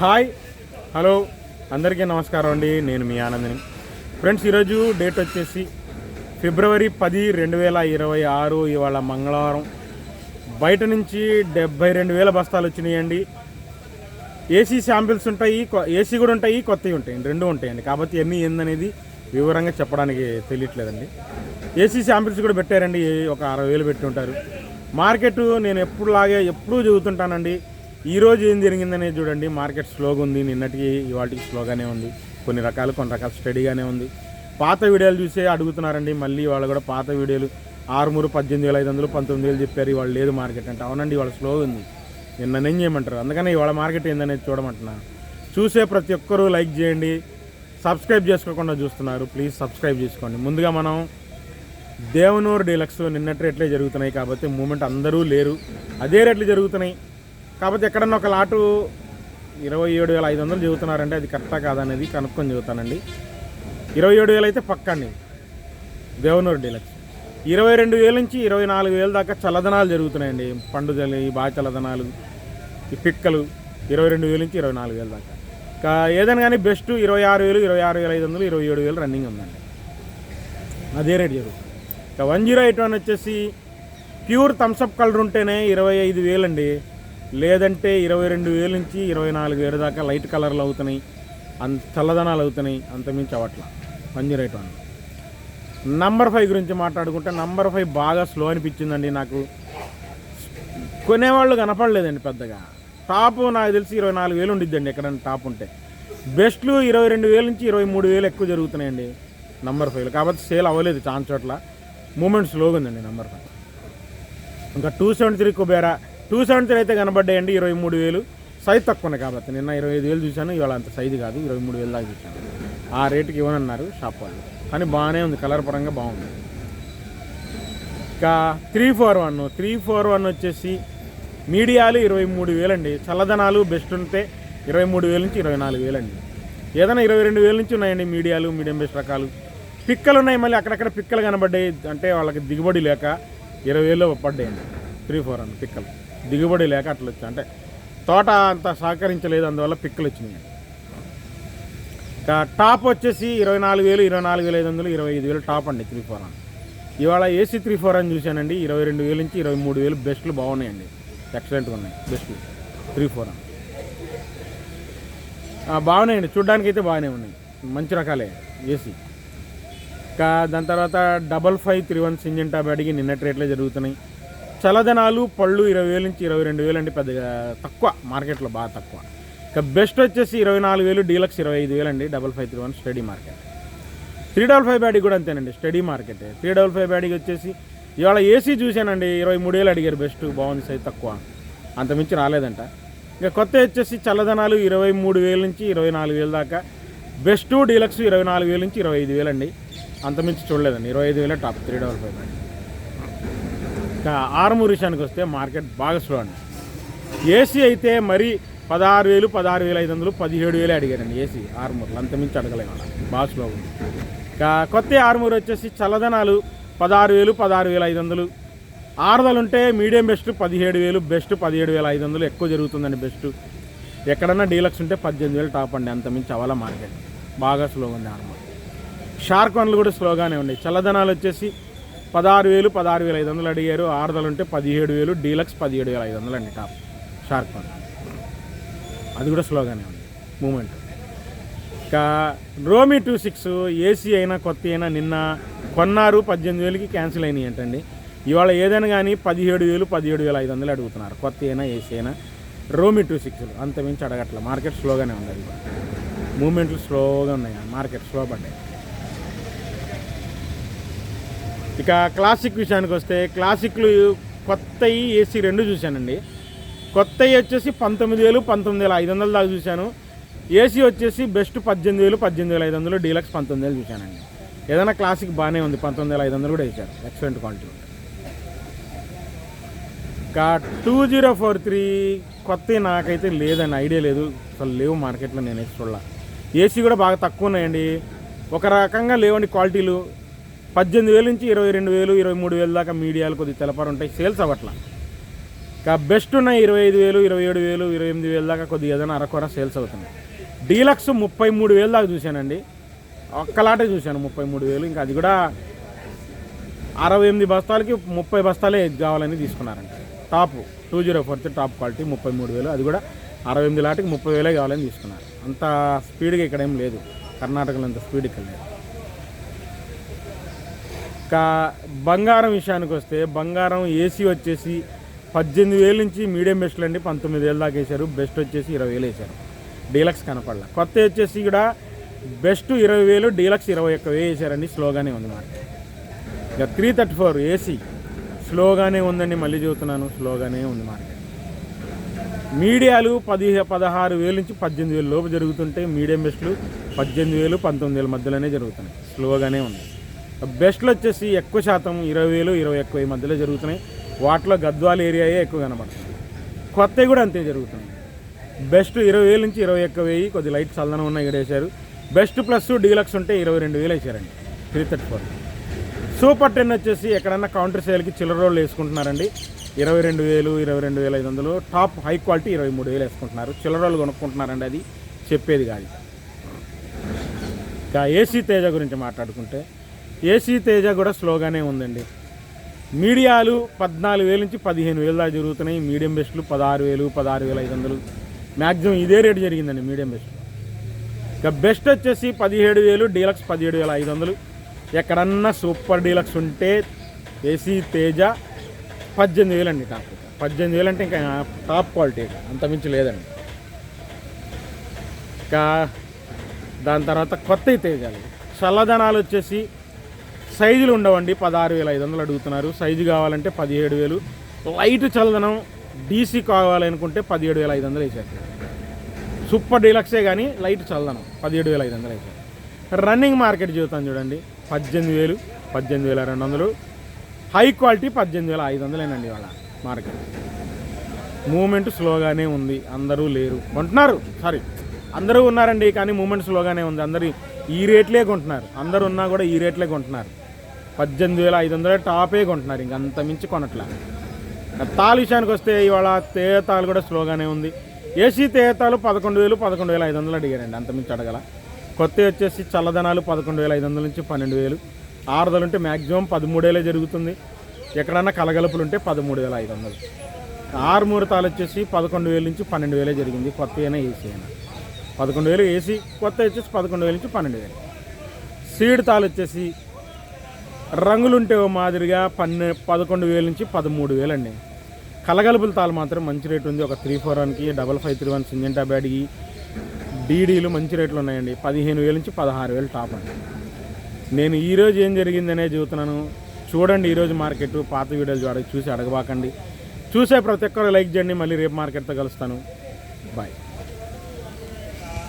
Hi. Hello. అందరికీ నమస్కారం అండి. నేను మీ ఆనందని. ఫ్రెండ్స్ ఈరోజు డేట్ వచ్చేసి ఫిబ్రవరి పది రెండు వేల ఇరవై ఆరు ఇవాళ మంగళవారం. బయట నుంచి డెబ్బై రెండు వేల బస్తాలు వచ్చినాయండి. ఏసీ శాంపిల్స్ ఉంటాయి ఏసీ కూడా ఉంటాయి కొత్తవి ఉంటాయి రెండు ఉంటాయండి. కాబట్టి ఎన్ని ఏందనేది వివరంగా చెప్పడానికి తెలియట్లేదండి. ఏసీ శాంపిల్స్ కూడా పెట్టారండి. ఒక అరవై వేలు పెట్టి ఉంటారు. మార్కెట్ నేను ఎప్పుడు లాగే ఎప్పుడూ చదువుతుంటానండి. ఈరోజు ఏం జరిగిందనేది చూడండి. మార్కెట్ స్లోగా ఉంది. నిన్నటికి ఇవాటికి స్లోగానే ఉంది. కొన్ని రకాలు కొన్ని రకాలు స్టడీగానే ఉంది. పాత వీడియోలు చూసే అడుగుతున్నారండి. మళ్ళీ వాళ్ళు కూడా పాత వీడియోలు ఆరుమూరు పద్దెనిమిది వేల ఐదు వందలు పంతొమ్మిది వేలు చెప్పారు. ఇవాళ లేదు మార్కెట్ అంటే. అవునండి ఇవాళ స్లో ఉంది. నిన్న చేయమంటారు? అందుకని ఇవాళ మార్కెట్ ఏందనేది చూడమంటున్నా. చూసే ప్రతి ఒక్కరూ లైక్ చేయండి. సబ్స్క్రైబ్ చేసుకోకుండా చూస్తున్నారు. ప్లీజ్ సబ్స్క్రైబ్ చేసుకోండి. ముందుగా మనం దేవనూరు డీలక్స్ నిన్నటి రేట్లే జరుగుతున్నాయి కాబట్టి మూమెంట్ అందరూ లేరు. అదే రేట్లు జరుగుతున్నాయి. కాకపోతే ఎక్కడన్నా ఒక లాటు ఇరవై ఏడు వేల ఐదు వందలు చదువుతున్నారంటే అది కరెక్టా కాదనేది కనుక్కొని చెబుతానండి. ఇరవై ఏడు వేలు అయితే పక్కండి. దేవనూరు డీలక్స్. ఇరవై రెండు వేల నుంచి ఇరవై నాలుగు వేల దాకా చల్లదనాలు జరుగుతున్నాయండి. పండుగలు ఈ బాగా చల్లదనాలు ఈ పిక్కలు ఇరవై రెండు వేల నుంచి ఇరవై నాలుగు వేల దాకా. ఇంకా ఏదైనా కానీ బెస్ట్ ఇరవై ఆరు వేలు ఇరవై ఆరు వేల ఐదు వందలు ఇరవై ఏడు వేలు రన్నింగ్ ఉందండి. అదే రేట్ జరుగుతుంది. ఇక వన్ జీరో ఎయిట్ వన్ వచ్చేసి ప్యూర్ థమ్స్అప్ కలర్ ఉంటేనే ఇరవై ఐదు వేలండి. లేదంటే ఇరవై రెండు వేల నుంచి ఇరవై నాలుగు వేల దాకా లైట్ కలర్లు అవుతున్నాయి. అంత చల్లదనాలు అవుతున్నాయి. అంతమించి అవట్ల one zero eight number five గురించి మాట్లాడుకుంటే నంబర్ ఫైవ్ బాగా స్లో అనిపించిందండి నాకు. కొనేవాళ్ళు కనపడలేదండి పెద్దగా. టాప్ నాకు తెలిసి ఇరవై నాలుగు వేలు ఉండిద్దండి ఎక్కడైనా టాప్ ఉంటే. బెస్ట్లు ఇరవై రెండు వేల నుంచి ఇరవై మూడు వేలు ఎక్కువ జరుగుతున్నాయండి నంబర్ ఫైవ్లో. కాబట్టి సేల్ అవ్వలేదు చాలా చోట్ల మూమెంట్ స్లోగా ఉందండి నంబర్ ఫైవ్. ఇంకా two seventy three Kubera two seventy అయితే కనబడ్డాయండి ఇరవై మూడు వేలు. సైజ్ తక్కువనే కాబట్టి నిన్న ఇరవై ఐదు వేలు చూశాను ఇవాళ అంత సైజు కాదు ఇరవై మూడు వేలు దాకా చూశాను. ఆ రేటుకి ఇవ్వనన్నారు షాప్ వాళ్ళు. కానీ బాగానే ఉంది కలర్ పరంగా బాగుంది. ఇంకా three four one three four one వచ్చేసి మీడియాలు ఇరవై మూడు వేలండి. చల్లదనాలు బెస్ట్ ఉంటే ఇరవై మూడు వేల నుంచి ఇరవై నాలుగు వేలండి. ఏదైనా ఇరవై రెండు వేల నుంచి ఉన్నాయండి మీడియాలు మీడియం బెస్ట్ రకాలు. పిక్కలు ఉన్నాయి మళ్ళీ అక్కడక్కడ పిక్కలు కనబడ్డాయి అంటే వాళ్ళకి దిగుబడి లేక ఇరవై వేలు పడ్డాయండి. త్రీ ఫోర్ వన్ పిక్కలు. దిగుబడి లేక అట్లా వచ్చాయి అంటే తోట అంత సహకరించలేదు అందువల్ల పిక్కలు వచ్చినాయి. ఇంకా టాప్ వచ్చేసి ఇరవై నాలుగు వేలు ఇరవై నాలుగు వేల ఐదు వందలు ఇరవై ఐదు వేలు టాప్ అండి త్రీ ఫోర్ అని. ఇవాళ ఏసీ త్రీ ఫోర్ అని చూశానండి ఇరవై రెండు వేల నుంచి ఇరవై మూడు వేలు బెస్ట్లు బాగున్నాయండి. ఎక్సలెంట్గా ఉన్నాయి బెస్ట్లు త్రీ ఫోర్ అని. బాగున్నాయండి చూడ్డానికి అయితే బాగానే ఉన్నాయి. మంచి రకాలే ఏసీ ఇంకా దాని తర్వాత double five three one Syngenta అడిగి నిన్నటి రేట్లే జరుగుతున్నాయి. చలదనాలు పళ్ళు ఇరవై వేల నుంచి ఇరవై రెండు వేలు అండి పెద్దగా తక్కువ. మార్కెట్లో బాగా తక్కువ. ఇక బెస్ట్ వచ్చేసి ఇరవై నాలుగు వేలు డీలక్స్ ఇరవై ఐదు వేలు అండి double five three one steady market. Three double five Byadgi కూడా అంతేనండి steady market. Three double five బ్యాడీకి వచ్చేసి ఇవాళ ఏసీ చూశానండి ఇరవై మూడు వేలు అడిగారు బెస్ట్ బాగుంది సైజ్ తక్కువ. అంతమించి రాలేదంట. ఇక కొత్త వచ్చేసి చల్లదనాలు ఇరవై మూడు వేల నుంచి ఇరవై నాలుగు వేల దాకా. బెస్ట్ డీలక్స్ ఇరవై నాలుగు వేల నుంచి ఇరవై ఐదు వేలు అండి. మించి చూడలేదండి ఇరవై ఐదు వేలే top three double five Byadgi. ఇంకా ఆరుమూరు విషయానికి వస్తే మార్కెట్ బాగా స్లో అండి. ఏసీ అయితే మరీ పదహారు వేలు పదహారు వేల ఐదు వందలు పదిహేడు వేలు అడిగారండి ఏసీ ఆర్మూర్లు. అంత మించి అడగలేము బాగా స్లో ఉంది. ఇంకా కొత్త ఆర్మూర్ వచ్చేసి చల్లదనాలు పదహారు వేలు పదహారు వేల ఐదు వందలు. ఆరుదలు ఉంటే మీడియం బెస్ట్ పదిహేడు వేలు బెస్ట్ పదిహేడు వేల ఐదు వందలు. ఎక్కువ జరుగుతుందండి బెస్ట్ ఎక్కడన్నా డీలక్స్ ఉంటే పద్దెనిమిది వేలు టాప్ అండి. అంత మించి మార్కెట్ బాగా స్లోగా ఉంది ఆర్మూర్. షార్క్ వన్లు కూడా స్లోగానే ఉన్నాయి. చల్లదనాలు వచ్చేసి పదహారు వేలు పదహారు వేల ఐదు వందలు అడిగారు. ఆరుదలు ఉంటే పదిహేడు వేలు డీలక్స్ పదిహేడు వేల ఐదు వందలు అండి టాప్. షార్క్ వన్ అది కూడా స్లోగానే ఉంది. మూమెంట్. ఇంకా రోమి టూ సిక్స్ ఏసీ అయినా కొత్త అయినా నిన్న కొన్నారు. పద్దెనిమిది వేలకి క్యాన్సిల్ అయినాయి అంటండి. ఇవాళ ఏదైనా కానీ పదిహేడు వేలు పదిహేడు వేల ఐదు వందలు అడుగుతున్నారు. కొత్త అయినా ఏసీ అయినా. రోమి టూ సిక్స్ అంత మించి అడగట్ల. మార్కెట్ స్లోగానే ఉంది అది మూమెంట్లు స్లోగా ఉన్నాయి. మార్కెట్ స్లో పడ్డాయి. ఇక క్లాసిక్ విషయానికి వస్తే క్లాసిక్లు కొత్తవి ఏసీ రెండు చూశానండి. కొత్తవి వచ్చేసి పంతొమ్మిది వేలు పంతొమ్మిది వేల ఐదు వందల దాకా చూశాను. ఏసీ వచ్చేసి బెస్ట్ పద్దెనిమిది వేలు పద్దెనిమిది వేల ఐదు వందలు డీలక్స్ పంతొమ్మిది వేలు చూశానండి. ఏదైనా క్లాసిక్ బాగానే ఉంది పంతొమ్మిది వేల ఐదు వందలు కూడా వేశారు. ఎక్సలెంట్ క్వాలిటీ ఇంకా టూ జీరో ఫోర్ త్రీ కొత్త నాకైతే లేదని ఐడియా లేదు. అసలు లేవు మార్కెట్లో నేను చూడాల. ఏసీ కూడా బాగా తక్కువ ఉన్నాయండి. ఒక రకంగా లేవండి క్వాలిటీలు. పద్దెనిమిది వేల నుంచి ఇరవై రెండు వేలు ఇరవై మూడు వేలు దాకా మీడియాలు కొద్దిగా తెలపారు ఉంటాయి సేల్స్ అవ్వట్ల. ఇక బెస్ట్ ఉన్న ఇరవై ఐదు వేలు ఇరవై ఏడు వేలు ఇరవై ఎనిమిది వేలు దాకా కొద్దిగా ఏదైనా అరకొర సేల్స్ అవుతున్నాయి. డీలక్స్ ముప్పై మూడు వేలు దాకా చూశానండి. ఒక్కలాటే చూశాను ముప్పై మూడు వేలు. ఇంకా అది కూడా అరవై ఎనిమిది బస్తాలకి ముప్పై బస్తాలే కావాలని తీసుకున్నారంట top two zero four top quality ముప్పై మూడు వేలు. అది కూడా అరవై ఎనిమిది లాటికి ముప్పై వేలే కావాలని తీసుకున్నారు. అంత స్పీడ్గా ఇక్కడ ఏం లేదు. కర్ణాటకలో అంత స్పీడ్ ఇక్కడ లేదు ఇంకా బంగారం విషయానికి వస్తే బంగారం ఏసీ వచ్చేసి పద్దెనిమిది వేల నుంచి మీడియం బెస్ట్లు అండి పంతొమ్మిది వేలు దాకా వేశారు. బెస్ట్ వచ్చేసి ఇరవై వేలు వేశారు. డీలక్స్ కనపడలే. కొత్త వచ్చేసి కూడా బెస్ట్ ఇరవై వేలు డీలక్స్ ఇరవై ఒక్క వేలు వేశారండి. స్లోగానే ఉంది మాట. ఇక త్రీ థర్టీ ఫోర్ ఏసీ స్లోగానే ఉందండి మళ్ళీ చెబుతున్నాను. స్లోగానే ఉంది మార్కెట్ మీడియాలు పది పదహారు వేల నుంచి పద్దెనిమిది వేలు లోపు జరుగుతుంటే మీడియం బెస్ట్లు పద్దెనిమిది వేలు పంతొమ్మిది వేల మధ్యలోనే జరుగుతున్నాయి. స్లోగానే ఉంది. బెస్ట్లు వచ్చేసి ఎక్కువ శాతం ఇరవై వేలు ఇరవై ఎక్కువ ఈ మధ్యలో జరుగుతున్నాయి. వాటిలో గద్వాల ఏరియాయే ఎక్కువ కనబడుతుంది. కొత్తవి కూడా అంతే జరుగుతుంది బెస్ట్ ఇరవై వేల నుంచి ఇరవై ఎక్కువ వేయి కొద్ది లైట్ చల్లదనం ఉన్న ఇక్కడ వేశారు బెస్ట్ ప్లస్ డీలక్స్ ఉంటే ఇరవై రెండు వేలు వేసారండి three thirty four. Super ten వచ్చేసి ఎక్కడన్నా కౌంటర్ సేల్కి చిల్లర రోళ్ళు వేసుకుంటున్నారండి. ఇరవై రెండు వేలు ఇరవై రెండు వేల ఐదు వందలు. టాప్ హై క్వాలిటీ ఇరవై మూడు వేలు వేసుకుంటున్నారు. చిల్లర రోళ్ళు కొనుక్కుంటున్నారండి అది. చెప్పేది కాదు. ఇక ఏసీ తేజ గురించి మాట్లాడుకుంటే ఏసీ తేజ కూడా స్లోగానే ఉందండి. మీడియాలు పద్నాలుగు వేల నుంచి పదిహేను వేలు దాకా జరుగుతున్నాయి. మీడియం బెస్ట్లు పదహారు వేలు పదహారు వేల ఐదు వందలు. మ్యాక్సిమం ఇదే రేటు జరిగిందండి మీడియం బెస్ట్. ఇక బెస్ట్ వచ్చేసి పదిహేడు వేలు డీలక్స్ పదిహేడు వేల ఐదు వందలు. ఎక్కడన్నా సూపర్ డీలక్స్ ఉంటే ఏసీ తేజ పద్దెనిమిది వేలు అండి టాప్. పద్దెనిమిది వేలు అంటే ఇంకా టాప్ క్వాలిటీ అంత మించి లేదండి. ఇంకా దాని తర్వాత కొత్త తేజాలు. చల్లదనాలు వచ్చేసి సైజులు ఉండవండి. పదహారు వేల ఐదు వందలు అడుగుతున్నారు. సైజు కావాలంటే పదిహేడు వేలు. లైట్ చల్లదనం డీసీ కావాలనుకుంటే పదిహేడు వేల ఐదు వందలు వేసారు సూపర్ డీలక్సే కానీ లైట్ చల్లదనం పదిహేడు వేల ఐదు వందలు వేసారు రన్నింగ్ మార్కెట్ చూద్దాం చూడండి. పద్దెనిమిది వేలు పద్దెనిమిది వేల రెండు వందలు. హై క్వాలిటీ పద్దెనిమిది వేల ఐదు వందలేనండి వాళ్ళ మార్కెట్ మూమెంట్ స్లోగానే ఉంది. అందరూ లేరు. కొంటున్నారు. సారీ అందరూ ఉన్నారండి కానీ మూమెంట్ స్లోగానే ఉంది. అందరూ ఈ రేట్లే కొంటున్నారు. అందరూ ఉన్నా కూడా ఈ రేట్లే కొంటున్నారు. పద్దెనిమిది వేల ఐదు వందల టాపే కొంటున్నారు. ఇంక అంత మించి కొనట్లా. తాలు విషయానికి వస్తే ఇవాళ తేతాలు కూడా స్లోగానే ఉంది. ఏసీ తేతాలు పదకొండు వేలు పదకొండు వేల ఐదు వందలు అడిగారండి. అంత మించి అడగల. కొత్త వచ్చేసి చల్లదనాలు పదకొండు వేల ఐదు వందల నుంచి పన్నెండు వేలు. ఆరుదలు ఉంటే మ్యాక్సిమం పదమూడేలే జరుగుతుంది. ఎక్కడన్నా కలగలుపులు ఉంటే పదమూడు వేల ఐదు వందలు. ఆరు ముహూర్తాలు వచ్చేసి పదకొండు వేల నుంచి పన్నెండు వేలే జరిగింది. కొత్త అయినా ఏసీ అయినా. పదకొండు వేలు ఏసీ కొత్త వచ్చేసి పదకొండు వేల నుంచి పన్నెండు వేలు. సీడ్ తాలు వచ్చేసి రంగులుంటే ఓ మాదిరిగా పన్నె పదకొండు వేల నుంచి పదమూడు వేలు అండి కలగలుపుల తాలు మాత్రం మంచి రేటు ఉంది. ఒక త్రీ ఫోర్ వన్కి double five three one Syngenta బ్యాడ్కి డీడీలు మంచి రేట్లు ఉన్నాయండి. పదిహేను వేల నుంచి పదహారు వేలు టాప్ అండి. నేను ఈరోజు ఏం జరిగిందనే చెబుతున్నాను. చూడండి ఈరోజు మార్కెట్ పాత వీడియోలు చూడ చూసి అడగబాకండి. చూసే ప్రతి ఒక్కరు లైక్ చేయండి. మళ్ళీ రేపు మార్కెట్తో కలుస్తాను. బాయ్.